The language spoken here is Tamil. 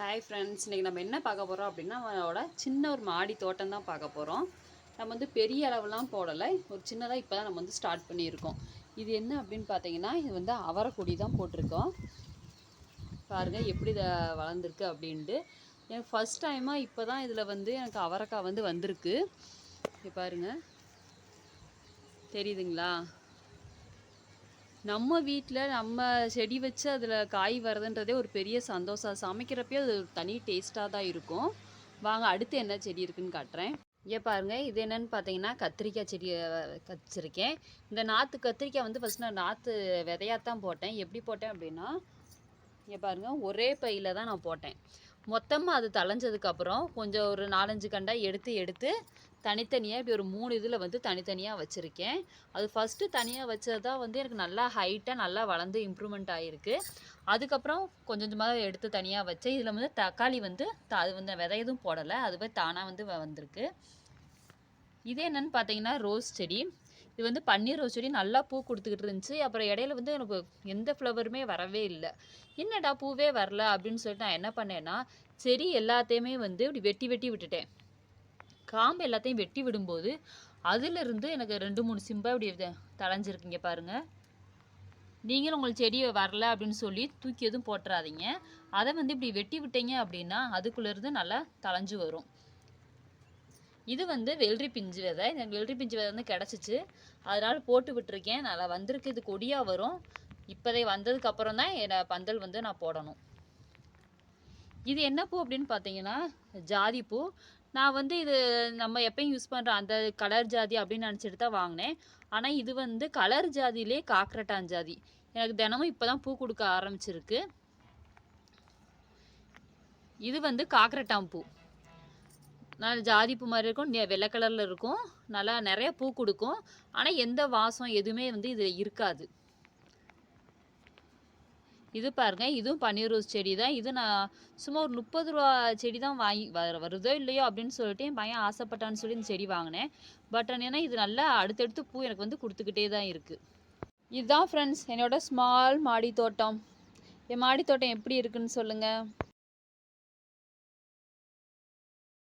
ஹாய் ஃப்ரெண்ட்ஸ் இன்றைக்கி நம்ம என்ன பார்க்க போகிறோம் அப்படின்னா நம்மளோட சின்ன ஒரு மாடி தோட்டம் தான் பார்க்க போகிறோம் நம்ம வந்து பெரிய அளவுலாம் போடலை. ஒரு சின்னதாக இப்போ தான் நம்ம வந்து ஸ்டார்ட் பண்ணியிருக்கோம். இது என்ன அப்படின்னு பார்த்தீங்கன்னா இது வந்து அவரைக்கொடி தான் போட்டிருக்கோம். பாருங்கள் எப்படி இதை வளர்ந்துருக்கு அப்படின்ட்டு. எனக்கு ஃபஸ்ட் டைமாக இப்போ தான் இதில் வந்து எனக்கு அவரைக்காய் வந்து வந்திருக்கு. இங்க பாருங்க. தெரியுதுங்களா? நம்ம வீட்டில் நம்ம செடி வச்சு அதில் காய் வர்றதுன்றதே ஒரு பெரிய சந்தோஷம். சமைக்கிறப்பயே அது ஒரு தனி டேஸ்ட்டாக தான் இருக்கும். வாங்க அடுத்து என்ன செடி இருக்குன்னு காட்டுறேன். இங்கே பாருங்கள் இது என்னென்னு பார்த்தீங்கன்னா கத்திரிக்காய் செடியை வச்சுருக்கேன். இந்த நாற்று கத்திரிக்காய் வந்து ஃபஸ்ட் நான் நாற்று விதையாக தான் போட்டேன். எப்படி போட்டேன் அப்படின்னா இங்கே பாருங்கள் ஒரே பையில் தான் நான் போட்டேன். மொத்தமாக அது தளைஞ்சதுக்கப்புறம் கொஞ்சம் ஒரு நாலஞ்சு கண்டாக எடுத்து எடுத்து தனித்தனியாக இப்படி ஒரு மூணு இதில் வந்து தனித்தனியாக வச்சுருக்கேன். அது ஃபஸ்ட்டு தனியாக வச்சது தான் வந்து எனக்கு நல்லா ஹைட்டாக நல்லா வளர்ந்து இம்ப்ரூவ்மெண்ட் ஆகிருக்கு அதுக்கப்புறம் கொஞ்சம் கொஞ்சமாக எடுத்து தனியாக வச்சேன். இதில் வந்து தக்காளி வந்து த அது வந்து விதை எதுவும் போடலை. அதுவே தானாக வந்து வந்திருக்கு. இது என்னென்னு பார்த்தீங்கன்னா ரோஸ் செடி. இது வந்து பன்னீர் ரோஸ் செடி நல்லா பூ கொடுத்துக்கிட்டு இருந்துச்சு. அப்புறம் இடையில வந்து எனக்கு எந்த ஃப்ளவருமே வரவே இல்லை. என்னடா பூவே வரல அப்படின்னு சொல்லிட்டு நான் என்ன பண்ணேன்னா செடி எல்லாத்தையுமே வந்து இப்படி வெட்டி வெட்டி விட்டுட்டேன். காம்பு எல்லாத்தையும் வெட்டி விடும்போது அதிலிருந்து எனக்கு ரெண்டு மூணு சிம்பா இப்படி தளைஞ்சிருக்கீங்க பாருங்கள் பாருங்க. நீங்களும் உங்களுக்கு செடி வரல அப்படின்னு சொல்லி தூக்கி எதுவும் போட்டுறாதீங்க. அதை வந்து இப்படி வெட்டி விட்டீங்க அப்படின்னா அதுக்குள்ளேருந்து நல்லா தளைஞ்சு வரும். இது வந்து வெள்ளரி பிஞ்சு விதை. இந்த வெள்ளரி பிஞ்சு விதை வந்து கிடச்சிச்சு. அதனால் போட்டு விட்டுருக்கேன். நல்லா வந்திருக்கு. இது கொடியாக வரும். இப்போதை வந்ததுக்கு அப்புறம் தான் என்னை பந்தல் வந்து நான் போடணும். இது என்ன பூ அப்படின்னு பார்த்தீங்கன்னா ஜாதி பூ. நான் வந்து இது நம்ம எப்பயும் யூஸ் பண்ணுற அந்த கலர் ஜாதி அப்படின்னு நினச்சிட்டு தான் வாங்கினேன். ஆனால் இது வந்து கலர் ஜாதியிலே காக்ரட்டான் ஜாதி. எனக்கு தினமும் இப்போ தான் பூ கொடுக்க ஆரம்பிச்சிருக்கு. இது வந்து காக்கரட்டான் பூ. நல்ல ஜாதி பூ மாதிரி இருக்கும் வெள்ளை கலரில் இருக்கும். நல்லா நிறைய பூ கொடுக்கும். ஆனால் எந்த வாசம் எதுவுமே வந்து இதில் இருக்காது. இது பாருங்க இதுவும் பன்னீர் ரோஸ் செடி தான். இது நான் சும்மா ஒரு முப்பது ரூபா செடி தான் வாங்கி வர வருதோ இல்லையோ அப்படின்னு சொல்லிட்டு என் பையன் ஆசைப்பட்டான்னு சொல்லி இந்த செடி வாங்கினேன். பட் ஏன்னா இது நல்லா அடுத்தடுத்து பூ எனக்கு வந்து கொடுத்துக்கிட்டே தான் இருக்குது இதுதான் ஃப்ரெண்ட்ஸ் என்னோட ஸ்மால் மாடி தோட்டம் என் மாடி தோட்டம் எப்படி இருக்குன்னு சொல்லுங்கள்